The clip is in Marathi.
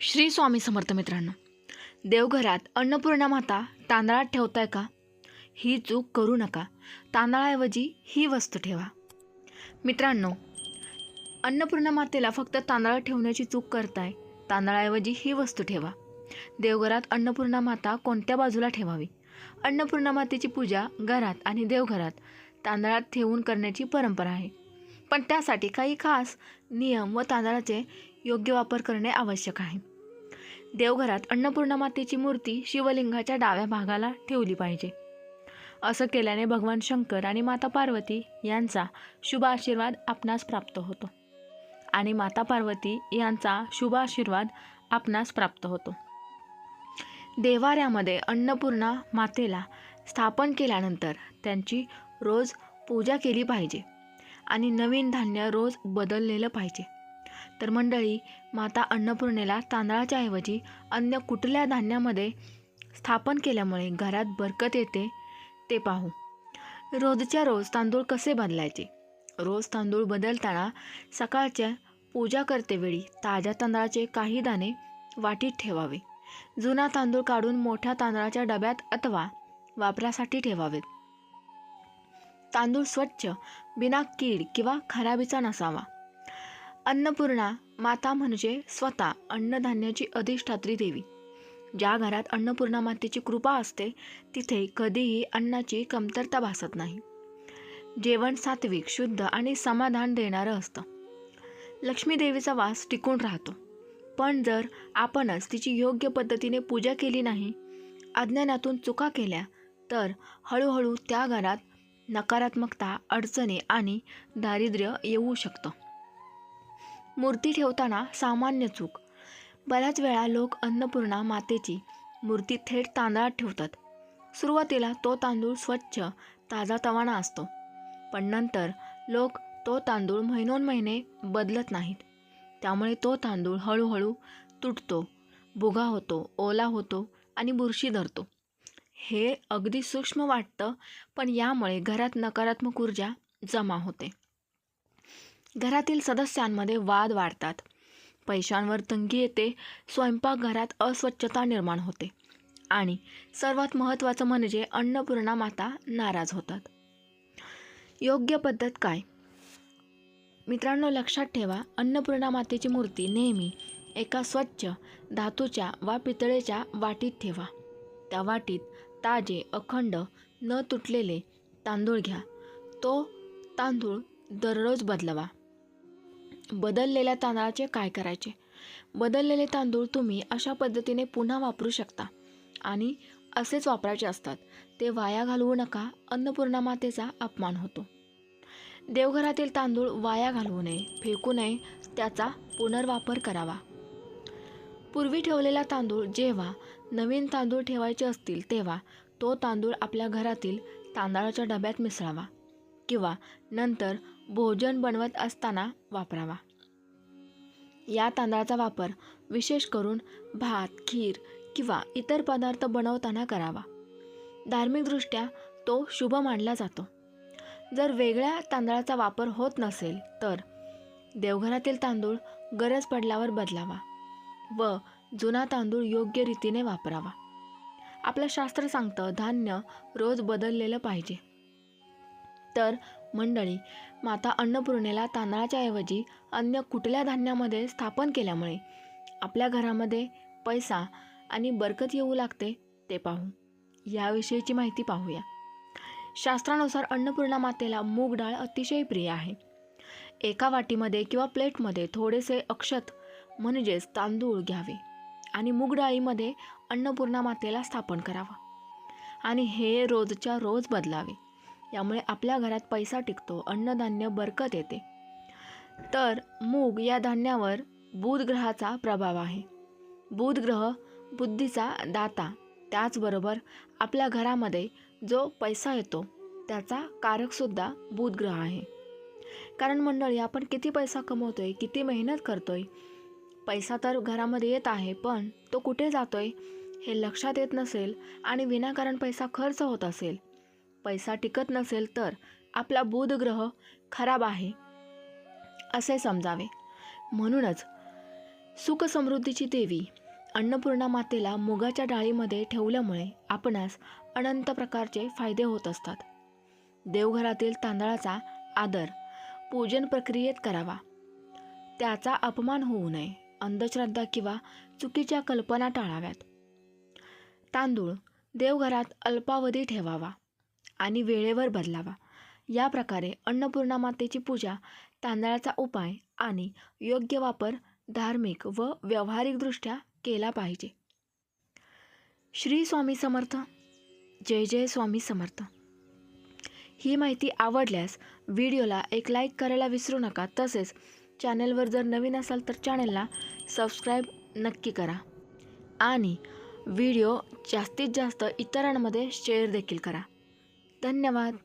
श्री स्वामी समर्थ मित्रांनो देवघरात अन्नपूर्णा माता तांदळात ठेवताय का? ही चूक करू नका. तांदळाऐवजी ही वस्तू ठेवा. मित्रांनो अन्नपूर्णा मातेला फक्त तांदळात ठेवण्याची चूक करताय तांदळाऐवजी ही वस्तू ठेवा. देवघरात अन्नपूर्णा माता कोणत्या बाजूला ठेवावी? अन्नपूर्णा मातेची पूजा घरात आणि देवघरात तांदळात ठेवून करण्याची परंपरा आहे. पण त्यासाठी काही खास नियम व तांदळाचे योग्य वापर करणे आवश्यक आहे. देवघरात अन्नपूर्णा मातेची मूर्ती शिवलिंगाच्या डाव्या भागाला ठेवली पाहिजे. असं केल्याने भगवान शंकर आणि माता पार्वती यांचा शुभ आशीर्वाद आपणास प्राप्त होतो. आणि माता पार्वती यांचा शुभ आशीर्वाद आपणास प्राप्त होतो. देवाऱ्यामध्ये अन्नपूर्णा मातेला स्थापन केल्यानंतर त्यांची रोज पूजा केली पाहिजे. आणि नवीन धान्य रोज बदललेलं पाहिजे. तर मंडळी माता अन्नपूर्णेला तांदळाच्या ऐवजी अन्य कुठल्या धान्यामध्ये स्थापन केल्यामुळे घरात बरकत येते ते पाहू. रोजच्या रोज तांदूळ कसे बदलायचे? रोज तांदूळ बदलताना सकाळच्या पूजा करतेवेळी ताज्या तांदळाचे काही दाणे वाटीत ठेवावे. जुना तांदूळ काढून मोठ्या तांदळाच्या डब्यात अथवा वापरासाठी ठेवावेत तांदूळ स्वच्छ बिना कीड किंवा खराबीचा नसावा. अन्नपूर्णा माता म्हणजे स्वतः अन्नधान्याची अधिष्ठात्री देवी. ज्या घरात अन्नपूर्णा मातेची कृपा असते तिथे कधीही अन्नाची कमतरता भासत नाही. जेवण सात्विक शुद्ध आणि समाधान देणारं असतं. लक्ष्मीदेवीचा वास टिकून राहतो. पण जर आपणच तिची योग्य पद्धतीने पूजा केली नाही अज्ञानातून चुका केल्या तर हळूहळू त्या घरात नकारात्मकता अडचणी आणि दारिद्र्य येऊ शकतं. मूर्ती ठेवताना सामान्य चूक. बऱ्याच वेळा लोक अन्नपूर्णा मातेची मूर्ती थेट तांदळात ठेवतात. सुरुवातीला तो तांदूळ स्वच्छ ताजा तवाना असतो. पण नंतर लोक तो तांदूळ महिनोन महिने बदलत नाहीत. त्यामुळे तो तांदूळ हळूहळू तुटतो बुगा होतो ओला होतो आणि बुरशी धरतो. हे अगदी सूक्ष्म वाटतं पण यामुळे घरात नकारात्मक ऊर्जा जमा होते. घरातील सदस्यांमध्ये वाद वाढतात. पैशांवर तंगी येते स्वयंपाकघरात अस्वच्छता निर्माण होते आणि सर्वात महत्त्वाचं म्हणजे अन्नपूर्णा माता नाराज होतात. योग्य पद्धत काय? मित्रांनो लक्षात ठेवा अन्नपूर्णा मातेची मूर्ती नेहमी एका स्वच्छ धातूच्या वा पितळेच्या वाटीत ठेवा. त्या वाटीत ताजे अखंड न तुटलेले तांदूळ घ्या. तो तांदूळ दररोज बदलवा. बदललेल्या तांदळाचे काय करायचे? बदललेले तांदूळ तुम्ही अशा पद्धतीने पुन्हा वापरू शकता आणि असेच वापरायचे असतात. ते वाया घालवू नका. अन्नपूर्णा मातेचा अपमान होतो. देवघरातील तांदूळ वाया घालवू नये फेकू नये त्याचा पुनर्वापर करावा. पूर्वी ठेवलेला तांदूळ जेव्हा नवीन तांदूळ ठेवायचे असतील तेव्हा तो तांदूळ आपल्या घरातील तांदळाच्या डब्यात मिसळावा किंवा नंतर भोजन बनवत असताना वापरावा. या तांदळाचा वापर विशेष करून भात खीर किंवा इतर पदार्थ बनवताना करावा. धार्मिकदृष्ट्या तो शुभ मानला जातो. जर वेगळ्या तांदळाचा वापर होत नसेल तर देवघरातील तांदूळ गरज पडल्यावर बदलावा व जुना तांदूळ योग्य रीतीने वापरावा. आपलं शास्त्र सांगतं धान्य रोज बदललेलं पाहिजे. तर मंडळी माता अन्नपूर्णेला तांदळाच्या ऐवजी अन्य कुठल्या धान्यामध्ये स्थापन केल्यामुळे? आपल्या घरामध्ये पैसा आणि बरकत येऊ लागते ते पाहू. याविषयीची माहिती पाहूया. शास्त्रानुसार अन्नपूर्णा मातेला मूग डाळ अतिशय प्रिय आहे. एका वाटीमध्ये किंवा प्लेटमध्ये थोडेसे अक्षत म्हणजेच तांदूळ घ्यावे आणि मूग डाळीमध्ये अन्नपूर्णा मातेला स्थापन करावं आणि हे रोजच्या रोज बदलावे. यामुळे आपल्या घरात पैसा टिकतो अन्नधान्य बरकत येते. तर मूग या धान्यावर बुध ग्रहाचा प्रभाव आहे. बुध ग्रह बुद्धीचा दाता त्याचबरोबर आपल्या घरामध्ये जो पैसा येतो त्याचा कारकसुद्धा बुध ग्रह आहे. कारण मंडळी आपण किती पैसा कमवतो आहे किती मेहनत करतो आहे पैसा तर घरामध्ये येत आहे पण तो कुठे जातो आहे हे लक्षात येत नसेल आणि विनाकारण पैसा खर्च होत असेल पैसा टिकत नसेल तर आपला बुध ग्रह खराब आहे असे समजावे. म्हणूनच सुख समृद्धीची देवी अन्नपूर्णा मातेला मुगाच्या डाळीमध्ये ठेवल्यामुळे आपणास अनंत प्रकारचे फायदे होत असतात. देवघरातील तांदळाचा आदर पूजन प्रक्रियेत करावा. त्याचा अपमान होऊ नये अंधश्रद्धा किंवा चुकीच्या कल्पना टाळाव्यात. तांदूळ देवघरात अल्पावधी ठेवावा. आणि वेळेवर बदलावा. या प्रकारे अन्नपूर्णा मातेची पूजा तांदळाचा उपाय आणि योग्य वापर धार्मिक व व्यावहारिकदृष्ट्या केला पाहिजे. श्री स्वामी समर्थ. जय जय स्वामी समर्थ. ही माहिती आवडल्यास व्हिडिओला एक लाईक करायला विसरू नका. तसेच चॅनलवर जर नवीन असाल तर चॅनलला सबस्क्राईब नक्की करा. आणि व्हिडिओ जास्तीत जास्त इतरांमध्ये शेअर देखील करा. धन्यवाद.